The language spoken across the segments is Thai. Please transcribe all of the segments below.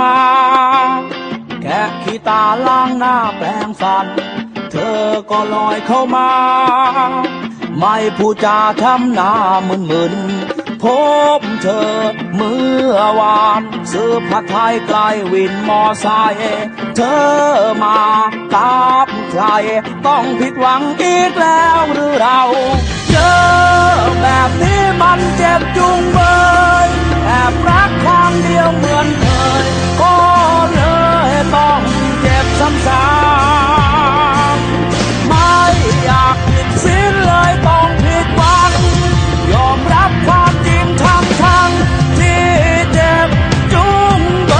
มา แค่ขี้ตาล้างหน้าแปรงฟัน เธอก็ลอยเข้ามา ไม่พูดจาทำหน้ามึนมึนพบเธอเมื่อวานซื้อผัดไทยไกลวินมอไซค์เธอมาตามใคร ต้องผิดหวังอีกแล้วหรือเรา เจอ ซ้ำๆไม่อยากผิดสิ้นเลยต้องผิดหวัง ยอมรับความจริงทั้งทั้งๆที่เจ็บจุงเบ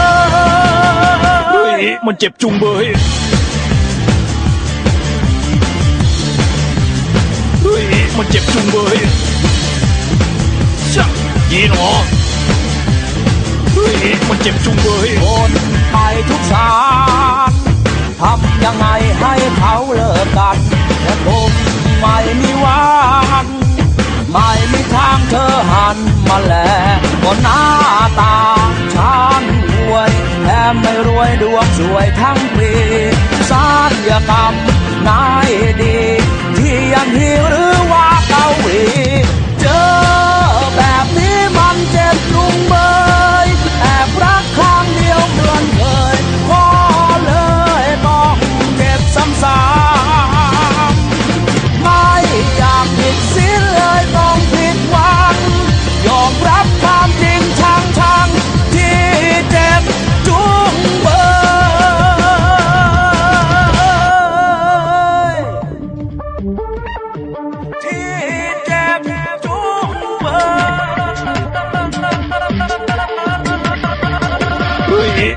เฮ้ยมันเจ็บจุงเบยเฮ้ยมันเจ็บจุงเบยช่างยีหนอเฮ้ยมันเจ็บจุงเบย โอนไปทุกสาร กัดแต่ผมไม่มีวันไม่มีทางเธอหันมาแลก็หน้าตาฉันรวยแถมไม่รวยดวงสวยทั้ง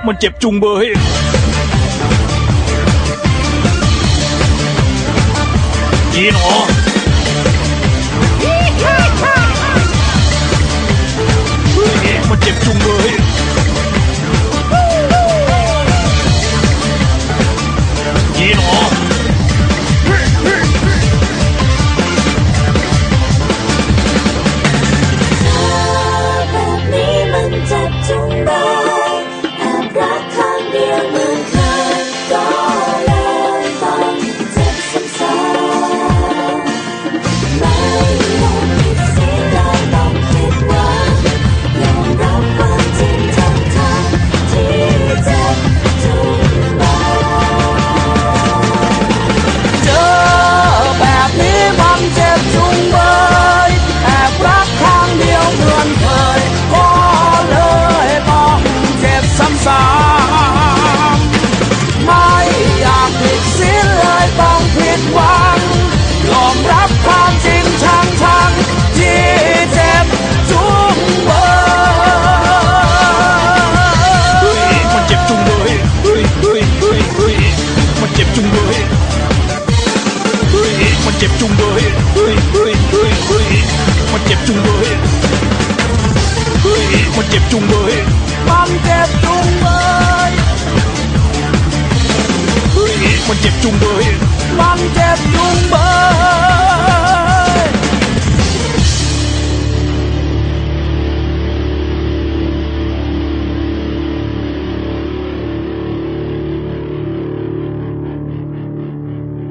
มันเจ็บจุงเบยยีหนอเฮ้ยมันเจ็บจุงเบยยีหนอ